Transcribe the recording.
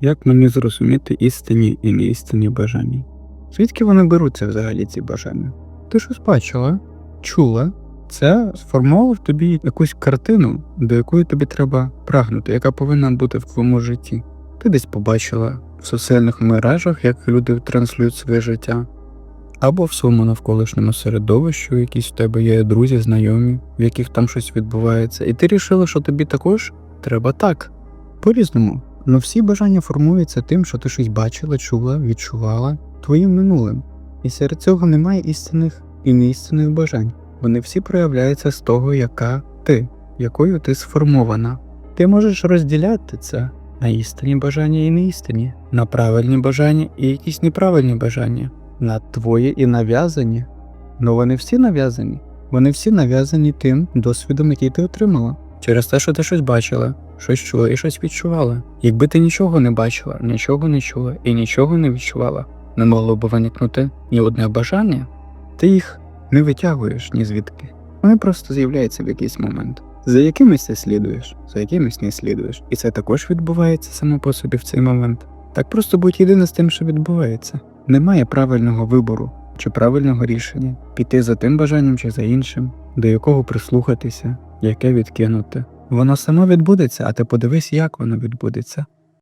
Як мені зрозуміти істинні і неістинні бажання? Звідки вони беруться взагалі ці бажання? Ти щось бачила, чула, це сформувало тобі якусь картину, до якої тобі треба прагнути, яка повинна бути в твоєму житті. Ти десь побачила в соціальних мережах, як люди транслюють своє життя, або в своєму навколишньому середовищі, якісь в тебе є друзі, знайомі, в яких там щось відбувається, і ти рішила, що тобі також треба так. По-різному. Ну всі бажання формуються тим, що ти щось бачила, чула, відчувала твоїм минулим. І серед цього немає істинних і неістинних бажань. Вони всі проявляються з того, яка ти, якою ти сформована. Ти можеш розділяти це на істинні бажання і неістинні, на правильні бажання і якісь неправильні бажання, на твої і нав'язані. Ну вони всі нав'язані. Вони всі нав'язані тим досвідом, який ти отримала. Через те, що ти щось бачила, щось чула і щось відчувала. Якби ти нічого не бачила, нічого не чула і нічого не відчувала, не могло б виникнути ні одне бажання, ти їх не витягуєш ні звідки. Вони просто з'являються в якийсь момент. За якимись ти слідуєш, за якимись не слідуєш. І це також відбувається само по собі в цей момент. Так просто будь єдине з тим, що відбувається. Немає правильного вибору чи правильного рішення піти за тим бажанням чи за іншим, до якого прислухатися, яке відкинути. Воно само відбудеться, а ти подивись, як воно відбудеться.